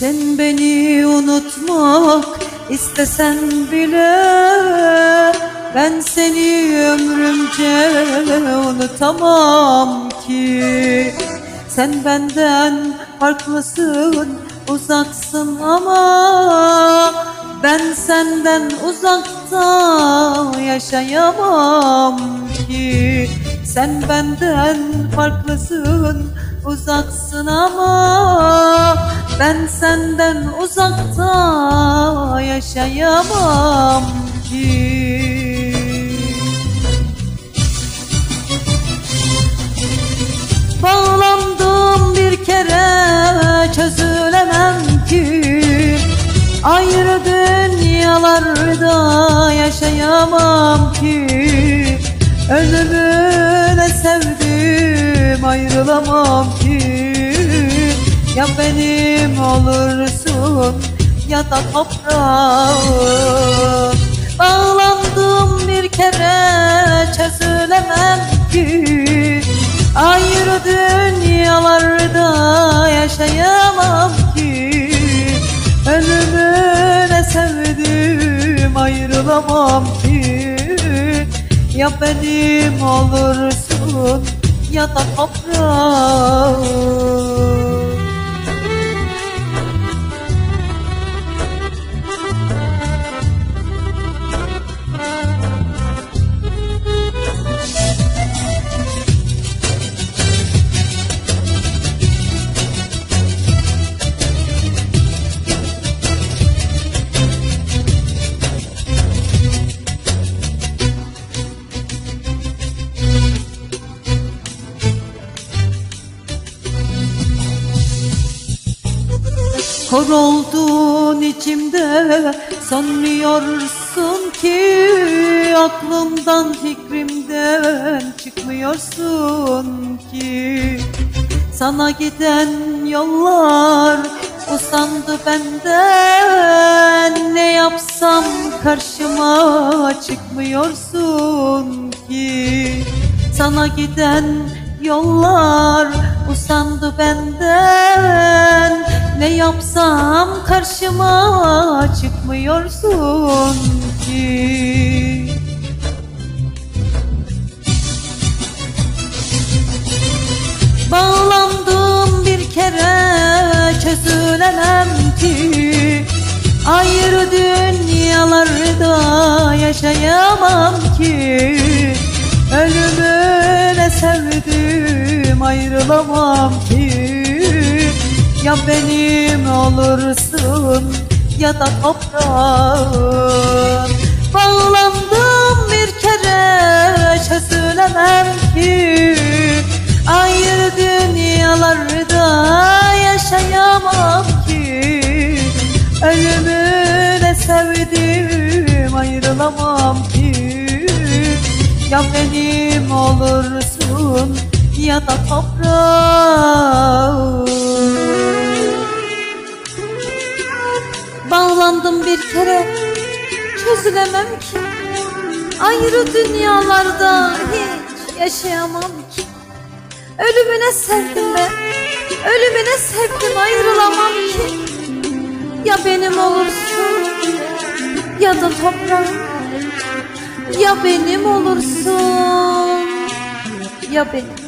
Sen beni unutmak istesen bile Ben seni ömrümce unutamam ki. Sen benden farklısın, uzaksın ama Ben senden uzakta yaşayamam ki. Sen benden farklısın, uzaksın ama Ben senden uzakta yaşayamam ki. Bağlandım bir kere çözülemem ki. Ayrı dünyalarda yaşayamam ki. Sevdim ayrılamam ki. Ya benim olursun ya da toprağım. Bağlandım bir kere çözülemem ki. Ayrı dünyalarda yaşayamam ki. Ölümüne sevdim ayrılamam ki. Ya benim olursun ya Kor oldun içimde sanmıyorsun ki Aklımdan fikrimden çıkmıyorsun ki. Sana giden yollar usandı benden Ne yapsam karşıma çıkmıyorsun ki. Sana giden yollar usandı benden Ne yapsam karşıma çıkmıyorsun ki. Bağlandım bir kere çözülemem ki. Ayrı dünyalarda yaşayamam ki. Ölümüne sevdim ayrılamam ki Ya benim olursun ya da toprağım Bağlandım bir kere çözülemem ki. Ayrı dünyalarda yaşayamam ki. Ölümüne sevdim ayrılamam ki. Ya benim olursun ya da toprağım Kere çözülemem ki. Ayrı dünyalarda hiç yaşayamam ki. Ölümüne sevdim ben Ölümüne sevdim ayrılamam ki. Ya benim olursun Ya da toprak Ya benim olursun Ya benim